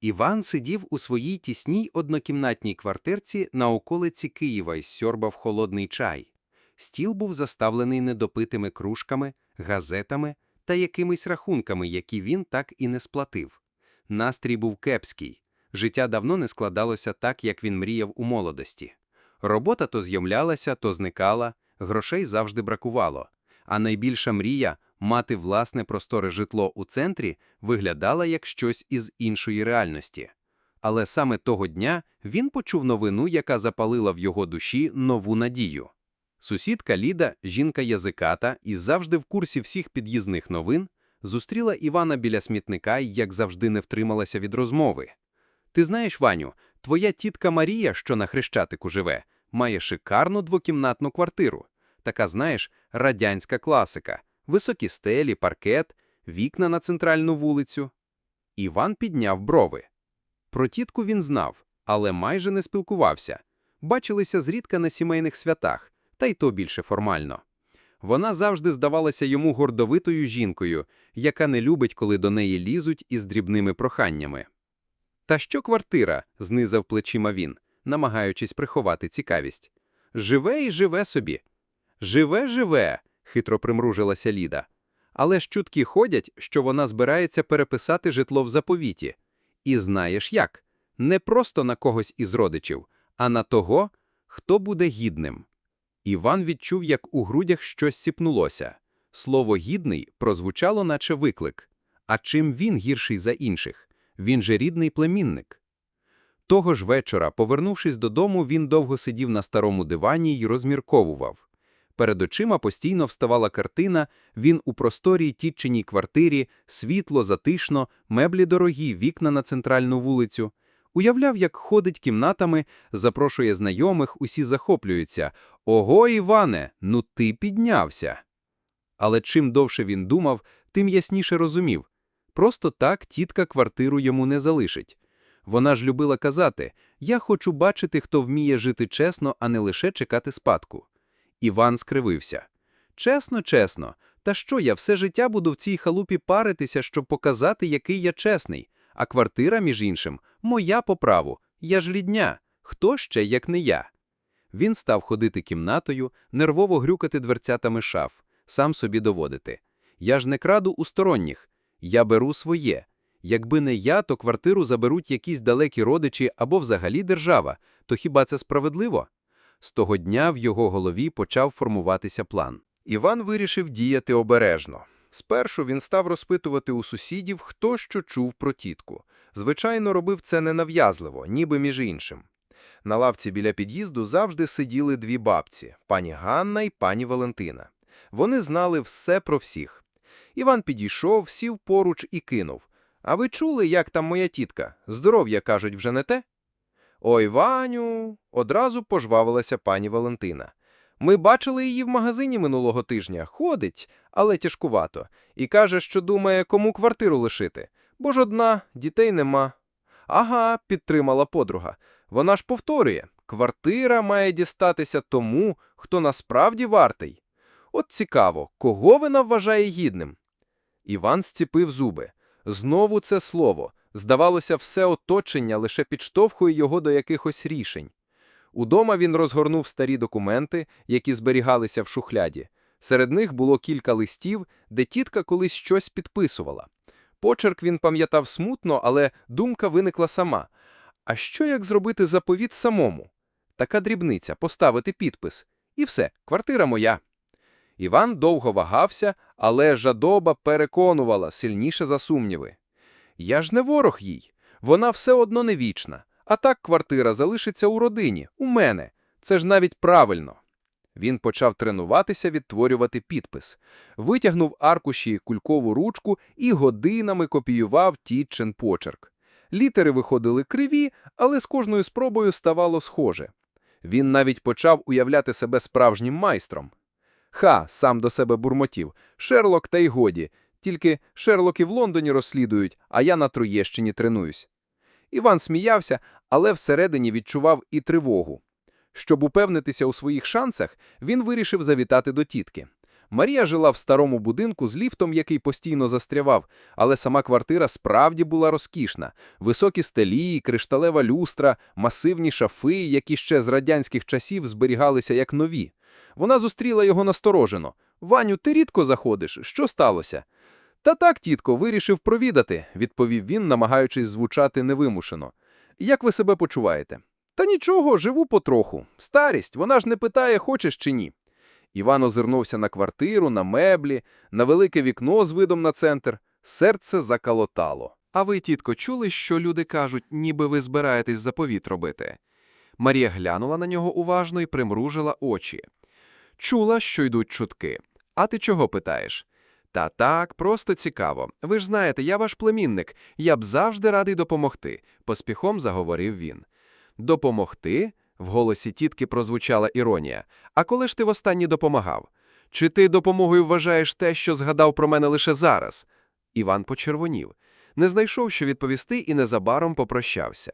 Іван сидів у своїй тісній однокімнатній квартирці на околиці Києва і сьорбав холодний чай. Стіл був заставлений недопитими кружками, газетами та якимись рахунками, які він так і не сплатив. Настрій був кепський. Життя давно не складалося так, як він мріяв у молодості. Робота то з'являлася, то зникала, грошей завжди бракувало. А найбільша мрія мати власне просторе житло у центрі виглядала як щось із іншої реальності. Але саме того дня він почув новину, яка запалила в його душі нову надію. Сусідка Ліда, жінка язиката і завжди в курсі всіх під'їзних новин, зустріла Івана біля смітника і, як завжди, не втрималася від розмови. Ти знаєш, Ваню, твоя тітка Марія, що на Хрещатику живе, має шикарну двокімнатну квартиру. Така, знаєш, радянська класика, високі стелі, паркет, вікна на центральну вулицю. Іван підняв брови. Про тітку він знав, але майже не спілкувався. Бачилися зрідка на сімейних святах, та й то більше формально. Вона завжди здавалася йому гордовитою жінкою, яка не любить, коли до неї лізуть із дрібними проханнями. Та що квартира? знизав плечима він, намагаючись приховати цікавість. Живе і живе собі. Живе, живе, хитро примружилася Ліда. Але ж чутки ходять, що вона збирається переписати житло в заповіті. І знаєш як? Не просто на когось із родичів, а на того, хто буде гідним. Іван відчув, як у грудях щось сіпнулося. Слово гідний прозвучало, наче виклик. А чим він гірший за інших? Він же рідний племінник. Того ж вечора, повернувшись додому, він довго сидів на старому дивані й розмірковував. Перед очима постійно вставала картина, він у просторій тітчиній квартирі, світло, затишно, меблі дорогі, вікна на центральну вулицю. Уявляв, як ходить кімнатами, запрошує знайомих, усі захоплюються. Ого, Іване, ну ти піднявся. Але чим довше він думав, тим ясніше розумів. Просто так тітка квартиру йому не залишить. Вона ж любила казати «Я хочу бачити, хто вміє жити чесно, а не лише чекати спадку». Іван скривився. Чесно, чесно, та що я все життя буду в цій халупі паритися, щоб показати, який я чесний. А квартира, між іншим, моя по праву, я ж рідня, хто ще, як не я. Він став ходити кімнатою, нервово грюкати дверцятами шаф, сам собі доводити. Я ж не краду у сторонніх, я беру своє. Якби не я, то квартиру заберуть якісь далекі родичі або взагалі держава, то хіба це справедливо? З того дня в його голові почав формуватися план. Іван вирішив діяти обережно. Спершу він став розпитувати у сусідів, хто що чув про тітку. Звичайно, робив це ненав'язливо, ніби між іншим. На лавці біля під'їзду завжди сиділи дві бабці – пані Ганна і пані Валентина. Вони знали все про всіх. Іван підійшов, сів поруч і кинув. «А ви чули, як там моя тітка? Здоров'я, кажуть, вже не те?» «Ой, Ваню!» – одразу пожвавилася пані Валентина. «Ми бачили її в магазині минулого тижня. Ходить, але тяжкувато. І каже, що думає, кому квартиру лишити. Бо ж одна, дітей нема». «Ага», – підтримала подруга. «Вона ж повторює, квартира має дістатися тому, хто насправді вартий. От цікаво, кого вона вважає гідним?» Іван зціпив зуби. Знову це слово. Здавалося, все оточення лише підштовхує його до якихось рішень. Удома він розгорнув старі документи, які зберігалися в шухляді. Серед них було кілька листів, де тітка колись щось підписувала. Почерк він пам'ятав смутно, але думка виникла сама. А що як зробити заповіт самому? Така дрібниця поставити підпис. І все, квартира моя. Іван довго вагався, але жадоба переконувала сильніше за сумніви. Я ж не ворог їй. Вона все одно не вічна. А так квартира залишиться у родині, у мене. Це ж навіть правильно. Він почав тренуватися відтворювати підпис. Витягнув аркуші кулькову ручку і годинами копіював тітчин почерк. Літери виходили криві, але з кожною спробою ставало схоже. Він навіть почав уявляти себе справжнім майстром. Ха, сам до себе бурмотів. Шерлок та й годі. Тільки Шерлоки в Лондоні розслідують, а я на Троєщині тренуюсь. Іван сміявся, але всередині відчував і тривогу. Щоб упевнитися у своїх шансах, він вирішив завітати до тітки. Марія жила в старому будинку з ліфтом, який постійно застрявав, але сама квартира справді була розкішна. Високі стелі, кришталева люстра, масивні шафи, які ще з радянських часів зберігалися як нові. Вона зустріла його насторожено. «Ваню, ти рідко заходиш. Що сталося?» «Та так, тітко, вирішив провідати», – відповів він, намагаючись звучати невимушено. «Як ви себе почуваєте?» «Та нічого, живу потроху. Старість, вона ж не питає, хочеш чи ні». Іван озирнувся на квартиру, на меблі, на велике вікно з видом на центр. Серце закалотало. А ви, тітко, чули, що люди кажуть, ніби ви збираєтесь заповіт робити? Марія глянула на нього уважно і примружила очі. Чула, що йдуть чутки. А ти чого питаєш? Та так, просто цікаво. Ви ж знаєте, я ваш племінник, я б завжди радий допомогти, поспіхом заговорив він. Допомогти? В голосі тітки прозвучала іронія. А коли ж ти востаннє допомагав? Чи ти допомогою вважаєш те, що згадав про мене лише зараз? Іван почервонів. Не знайшов, що відповісти, і незабаром попрощався.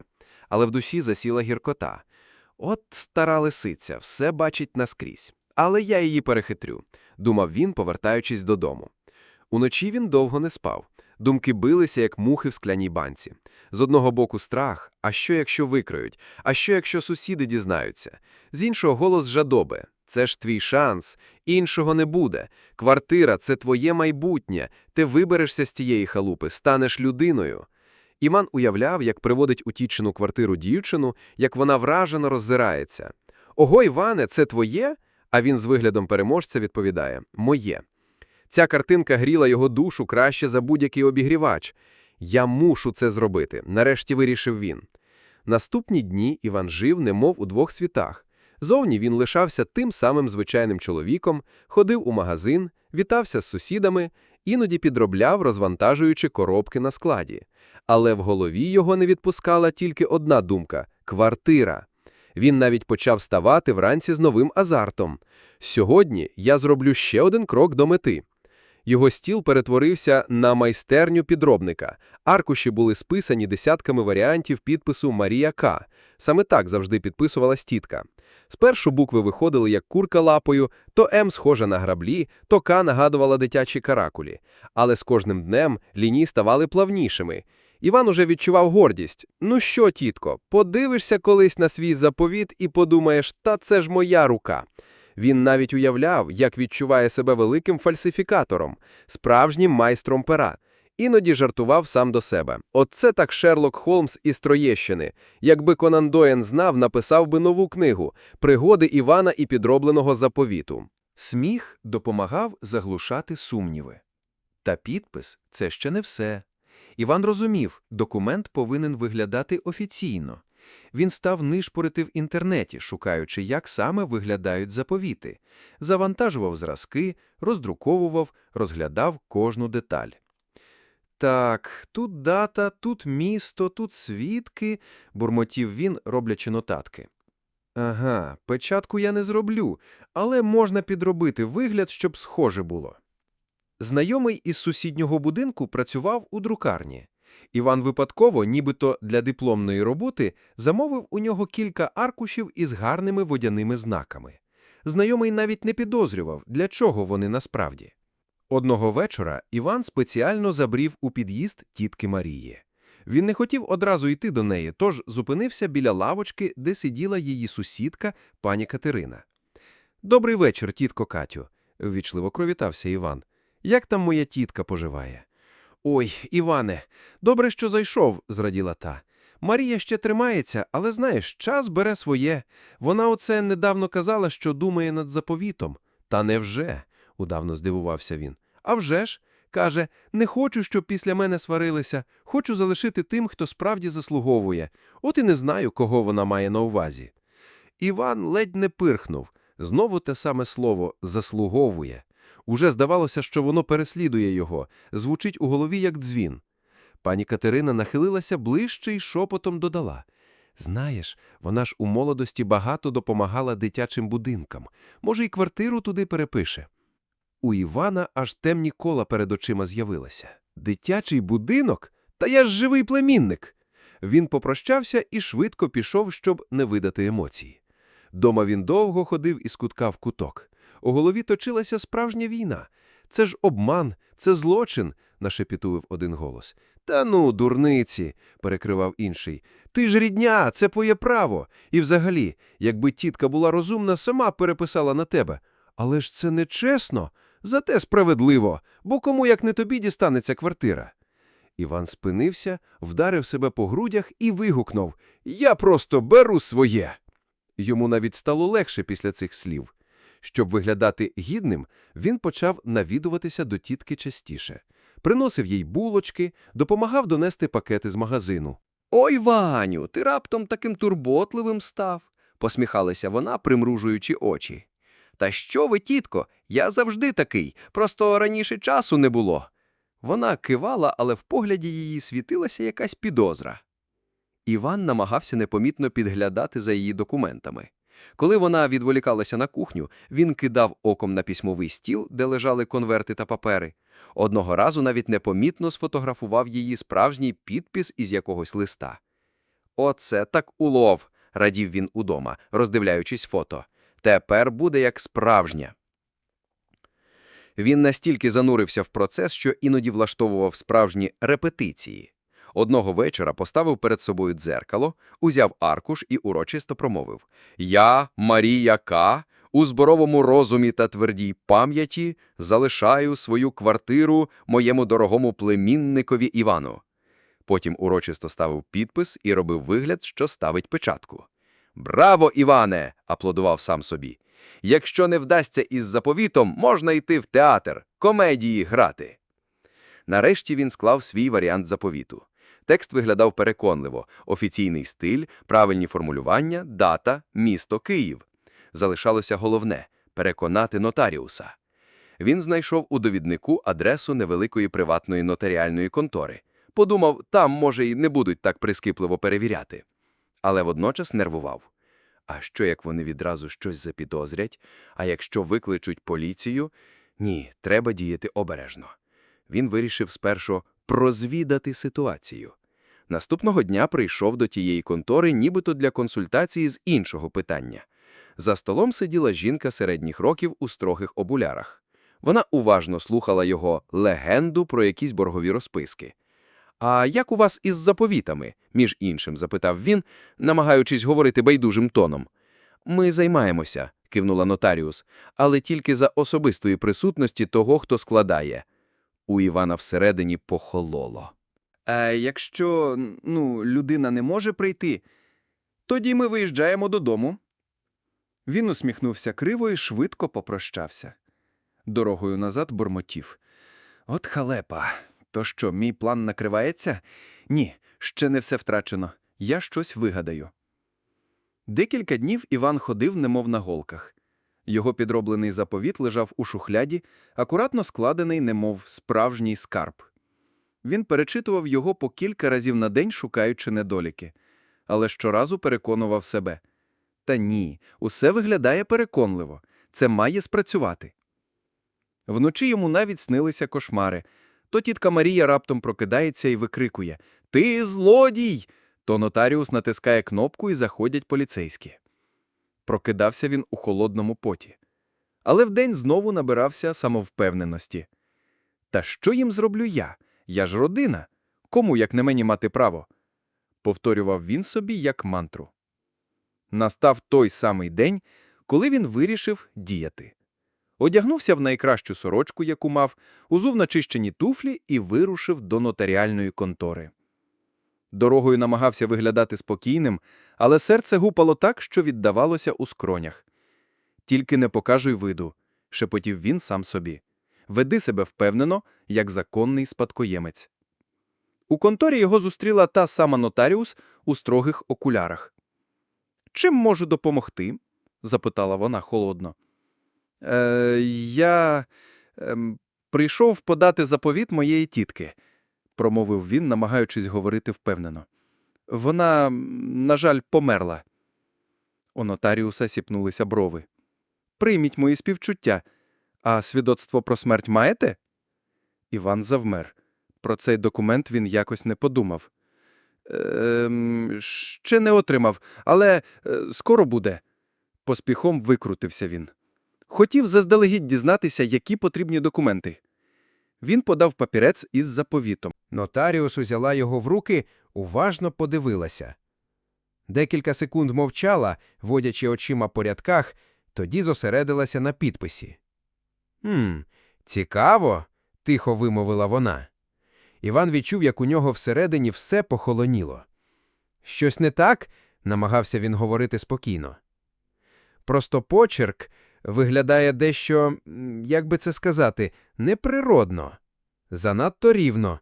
Але в душі засіла гіркота. От стара лисиця, все бачить наскрізь. Але я її перехитрю, думав він, повертаючись додому. Уночі він довго не спав. Думки билися, як мухи в скляній банці. З одного боку страх, а що якщо викриють, а що якщо сусіди дізнаються? З іншого голос жадоби. Це ж твій шанс, іншого не буде. Квартира – це твоє майбутнє, ти виберешся з тієї халупи, станеш людиною. Іман уявляв, як приводить у тічену квартиру дівчину, як вона вражено роззирається. «Ого, Іване, це твоє?» А він з виглядом переможця відповідає «Моє». Ця картинка гріла його душу краще за будь-який обігрівач. «Я мушу це зробити», – нарешті вирішив він. Наступні дні Іван жив, немов у двох світах. Зовні він лишався тим самим звичайним чоловіком, ходив у магазин, вітався з сусідами, іноді підробляв, розвантажуючи коробки на складі. Але в голові його не відпускала тільки одна думка – квартира. Він навіть почав ставати вранці з новим азартом. Сьогодні я зроблю ще один крок до мети. Його стіл перетворився на майстерню підробника. Аркуші були списані десятками варіантів підпису Марія К. Саме так завжди підписувалась тітка. Спершу букви виходили як курка лапою, то М схожа на граблі, то К нагадувала дитячі каракулі. Але з кожним днем лінії ставали плавнішими. Іван уже відчував гордість. Ну що, тітко, подивишся колись на свій заповіт і подумаєш, та це ж моя рука. Він навіть уявляв, як відчуває себе великим фальсифікатором, справжнім майстром пера. Іноді жартував сам до себе. Оце так Шерлок Холмс із Троєщини. Якби Конан Доєн знав, написав би нову книгу «Пригоди Івана і підробленого заповіту». Сміх допомагав заглушати сумніви. Та підпис – це ще не все. Іван розумів, документ повинен виглядати офіційно. Він став нишпорити в інтернеті, шукаючи, як саме виглядають заповіти. Завантажував зразки, роздруковував, розглядав кожну деталь. Так, тут дата, тут місто, тут свідки, бурмотів він, роблячи нотатки. Ага, печатку я не зроблю, але можна підробити вигляд, щоб схоже було. Знайомий із сусіднього будинку працював у друкарні. Іван випадково, нібито для дипломної роботи, замовив у нього кілька аркушів із гарними водяними знаками. Знайомий навіть не підозрював, для чого вони насправді. Одного вечора Іван спеціально забрів у під'їзд тітки Марії. Він не хотів одразу йти до неї, тож зупинився біля лавочки, де сиділа її сусідка, пані Катерина. «Добрий вечір, тітко Катю», – ввічливо кровітався Іван. «Як там моя тітка поживає?» «Ой, Іване, добре, що зайшов», – зраділа та. «Марія ще тримається, але, знаєш, час бере своє. Вона оце недавно казала, що думає над заповітом». «Та невже?» – удавно здивувався він. «А вже ж?» Каже, не хочу, щоб після мене сварилися, хочу залишити тим, хто справді заслуговує. От і не знаю, кого вона має на увазі. Іван ледь не пирхнув. Знову те саме слово «заслуговує». Уже здавалося, що воно переслідує його, звучить у голові як дзвін. Пані Катерина нахилилася ближче і шепотом додала. Знаєш, вона ж у молодості багато допомагала дитячим будинкам. Може, і квартиру туди перепише. У Івана аж темні кола перед очима з'явилися. Дитячий будинок? Та я ж живий племінник. Він попрощався і швидко пішов, щоб не видати емоції. Дома він довго ходив із кутка в куток. У голові точилася справжня війна. Це ж обман, це злочин, нашепітував один голос. Та ну, дурниці, перекривав інший. Ти ж рідня, це твоє право. І взагалі, якби тітка була розумна, сама переписала на тебе. Але ж це не чесно, зате справедливо, бо кому як не тобі дістанеться квартира. Іван спинився, вдарив себе по грудях і вигукнув Я просто беру своє. Йому навіть стало легше після цих слів. Щоб виглядати гідним, він почав навідуватися до тітки частіше. Приносив їй булочки, допомагав донести пакети з магазину. Ой, Ваню, ти раптом таким турботливим став, посміхалася вона, примружуючи очі. Та що ви, тітко, я завжди такий, просто раніше часу не було. Вона кивала, але в погляді її світилася якась підозра. Іван намагався непомітно підглядати за її документами. Коли вона відволікалася на кухню, він кидав оком на письмовий стіл, де лежали конверти та папери. Одного разу навіть непомітно сфотографував її справжній підпис із якогось листа. Оце так улов, радів він удома, роздивляючись фото. Тепер буде як справжня. Він настільки занурився в процес, що іноді влаштовував справжні репетиції. Одного вечора поставив перед собою дзеркало, узяв аркуш і урочисто промовив «Я, Марія К., у зборовому розумі та твердій пам'яті залишаю свою квартиру моєму дорогому племінникові Івану». Потім урочисто ставив підпис і робив вигляд, що ставить печатку. «Браво, Іване!» – аплодував сам собі. «Якщо не вдасться із заповітом, можна йти в театр, комедії грати». Нарешті він склав свій варіант заповіту. Текст виглядав переконливо – офіційний стиль, правильні формулювання, дата, місто Київ. Залишалося головне – переконати нотаріуса. Він знайшов у довіднику адресу невеликої приватної нотаріальної контори. Подумав, там, може, і не будуть так прискіпливо перевіряти. Але водночас нервував. А що, як вони відразу щось запідозрять? А якщо викличуть поліцію? Ні, треба діяти обережно. Він вирішив спершу прозвідати ситуацію. Наступного дня прийшов до тієї контори нібито для консультації з іншого питання. За столом сиділа жінка середніх років у строгих обулярах. Вона уважно слухала його легенду про якісь боргові розписки. «А як у вас із заповітами?» – між іншим запитав він, намагаючись говорити байдужим тоном. «Ми займаємося», – кивнула нотаріус, «але тільки за особистої присутності того, хто складає». У Івана всередині похололо. А якщо, ну, людина не може прийти, тоді ми виїжджаємо додому. Він усміхнувся криво і швидко попрощався. Дорогою назад бурмотів. От халепа. То що, мій план накривається? Ні, ще не все втрачено. Я щось вигадаю. Декілька днів Іван ходив, немов на голках. Його підроблений заповіт лежав у шухляді, акуратно складений, немов справжній скарб. Він перечитував його по кілька разів на день, шукаючи недоліки, але щоразу переконував себе. Та ні, усе виглядає переконливо, це має спрацювати. Вночі йому навіть снилися кошмари. То тітка Марія раптом прокидається і викрикує «Ти злодій!» То нотаріус натискає кнопку і заходять поліцейські. Прокидався він у холодному поті. Але вдень знову набирався самовпевненості. Та що їм зроблю я? Я ж родина. Кому, як не мені, мати право? Повторював він собі як мантру. Настав той самий день, коли він вирішив діяти. Одягнувся в найкращу сорочку, яку мав, узув начищені туфлі і вирушив до нотаріальної контори. Дорогою намагався виглядати спокійним, але серце гупало так, що віддавалося у скронях. Тільки не покажуй виду, шепотів він сам собі. Веди себе впевнено, як законний спадкоємець. У конторі його зустріла та сама нотаріус у строгих окулярах. Чим можу допомогти? запитала вона холодно. Е, я ем, прийшов подати заповіт моєї тітки, промовив він, намагаючись говорити впевнено. Вона, на жаль, померла. У нотаріуса сіпнулися брови. Прийміть мої співчуття. А свідоцтво про смерть маєте? Іван завмер. Про цей документ він якось не подумав. Ем, ще не отримав, але е, скоро буде. Поспіхом викрутився він. Хотів заздалегідь дізнатися, які потрібні документи. Він подав папірець із заповітом. Нотаріус узяла його в руки, уважно подивилася. Декілька секунд мовчала, водячи очима по рядках, тоді зосередилася на підписі. «Хм, цікаво, тихо вимовила вона. Іван відчув, як у нього всередині все похолоніло. Щось не так, намагався він говорити спокійно. Просто почерк виглядає дещо, як би це сказати, неприродно, занадто рівно.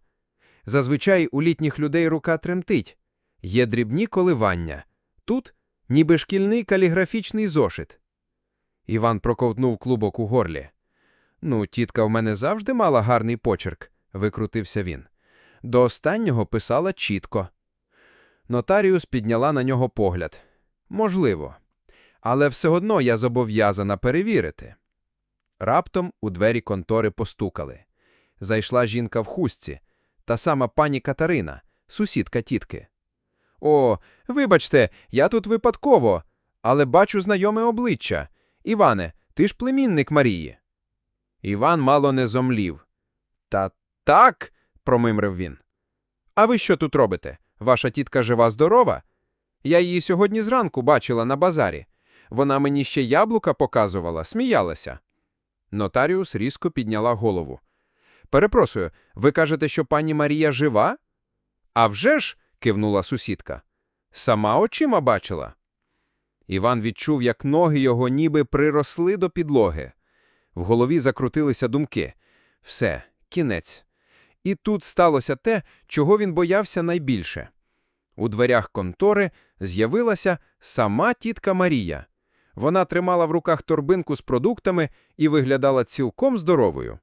Зазвичай у літніх людей рука тремтить. Є дрібні коливання. Тут ніби шкільний каліграфічний зошит. Іван проковтнув клубок у горлі. Ну, тітка в мене завжди мала гарний почерк, викрутився він. До останнього писала чітко. Нотаріус підняла на нього погляд. Можливо. Але все одно я зобов'язана перевірити. Раптом у двері контори постукали. Зайшла жінка в хустці, та сама пані Катерина, сусідка тітки. О, вибачте, я тут випадково, але бачу знайоме обличчя. Іване, ти ж племінник Марії. Іван мало не зомлів. Та так, промимрив він. А ви що тут робите? Ваша тітка жива здорова? Я її сьогодні зранку бачила на базарі. Вона мені ще яблука показувала, сміялася. Нотаріус різко підняла голову. Перепрошую, ви кажете, що пані Марія жива? А вже ж, кивнула сусідка. Сама очима бачила. Іван відчув, як ноги його ніби приросли до підлоги. В голові закрутилися думки. Все, кінець. І тут сталося те, чого він боявся найбільше. У дверях контори з'явилася сама тітка Марія. Вона тримала в руках торбинку з продуктами і виглядала цілком здоровою.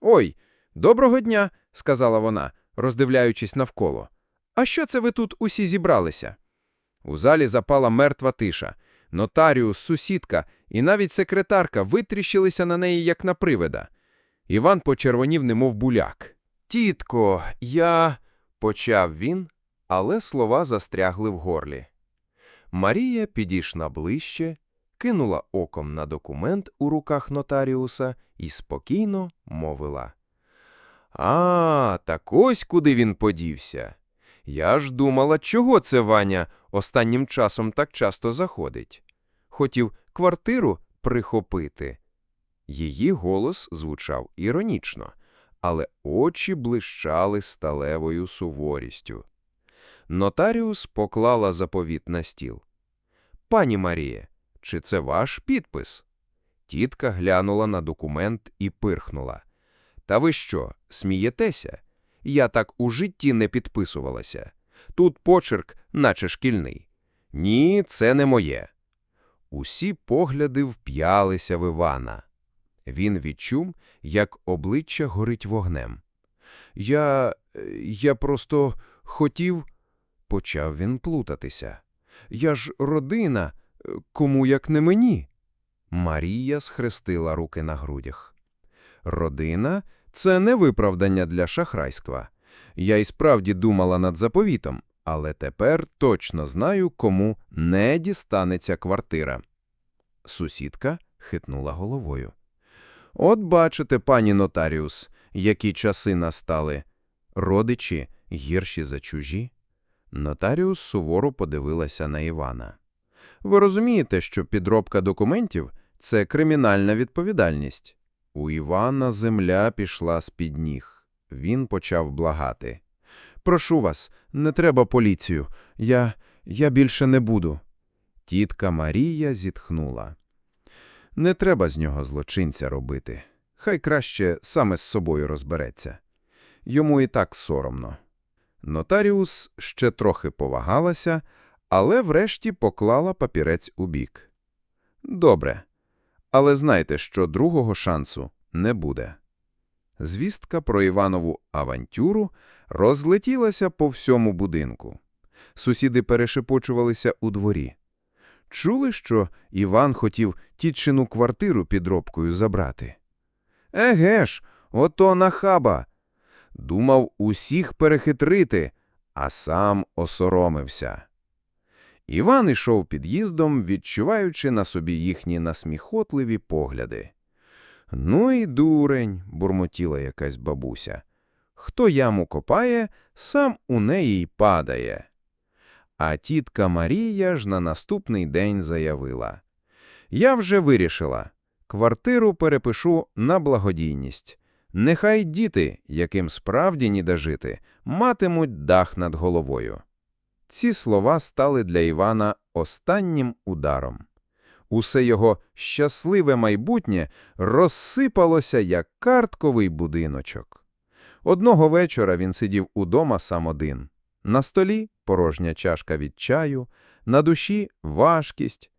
Ой, доброго дня, сказала вона, роздивляючись навколо. А що це ви тут усі зібралися? У залі запала мертва тиша. Нотаріус, сусідка і навіть секретарка витріщилися на неї, як на привида. Іван почервонів, немов буляк. Тітко, я. почав він, але слова застрягли в горлі. Марія підійшла ближче, кинула оком на документ у руках нотаріуса і спокійно мовила. А, так ось куди він подівся. Я ж думала, чого це Ваня останнім часом так часто заходить. Хотів квартиру прихопити. Її голос звучав іронічно, але очі блищали сталевою суворістю. Нотаріус поклала заповіт на стіл. Пані Маріє, чи це ваш підпис? Тітка глянула на документ і пирхнула. Та ви що, смієтеся? Я так у житті не підписувалася. Тут почерк, наче шкільний. Ні, це не моє. Усі погляди вп'ялися в Івана. Він відчув, як обличчя горить вогнем. Я. я просто хотів. Почав він плутатися. Я ж родина, кому як не мені. Марія схрестила руки на грудях. Родина це не виправдання для шахрайства. Я і справді думала над заповітом, але тепер точно знаю, кому не дістанеться квартира. Сусідка хитнула головою. От бачите, пані нотаріус, які часи настали. Родичі гірші за чужі. Нотаріус суворо подивилася на Івана. Ви розумієте, що підробка документів – це кримінальна відповідальність. У Івана земля пішла з-під ніг. Він почав благати. «Прошу вас, не треба поліцію. Я... я більше не буду». Тітка Марія зітхнула. Не треба з нього злочинця робити. Хай краще саме з собою розбереться. Йому і так соромно. Нотаріус ще трохи повагалася, але врешті поклала папірець у бік. Добре. Але знайте, що другого шансу не буде. Звістка про Іванову авантюру розлетілася по всьому будинку. Сусіди перешепочувалися у дворі. Чули, що Іван хотів тітчину квартиру підробкою забрати? Еге ж, ото нахаба! Думав усіх перехитрити, а сам осоромився. Іван ішов під'їздом, відчуваючи на собі їхні насміхотливі погляди. Ну і дурень, бурмотіла якась бабуся. Хто яму копає, сам у неї й падає. А тітка Марія ж на наступний день заявила. Я вже вирішила. Квартиру перепишу на благодійність. Нехай діти, яким справді ніде жити, матимуть дах над головою. Ці слова стали для Івана останнім ударом. Усе його щасливе майбутнє розсипалося, як картковий будиночок. Одного вечора він сидів удома сам один. На столі порожня чашка від чаю, на душі важкість.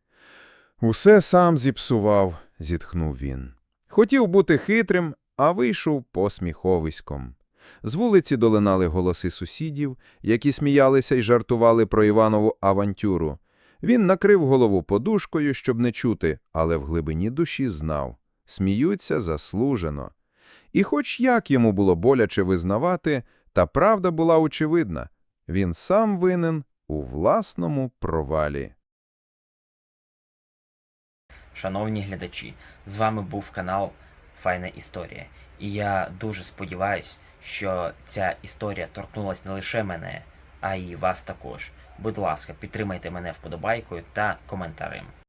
Усе сам зіпсував, зітхнув він. Хотів бути хитрим, а вийшов посміховиськом. З вулиці долинали голоси сусідів, які сміялися й жартували про Іванову авантюру. Він накрив голову подушкою, щоб не чути, але в глибині душі знав – сміються заслужено. І хоч як йому було боляче визнавати, та правда була очевидна – він сам винен у власному провалі. Шановні глядачі, з вами був канал Файна Історія. І я дуже сподіваюсь, що ця історія торкнулася не лише мене, а й вас також. Будь ласка, підтримайте мене вподобайкою та коментарем.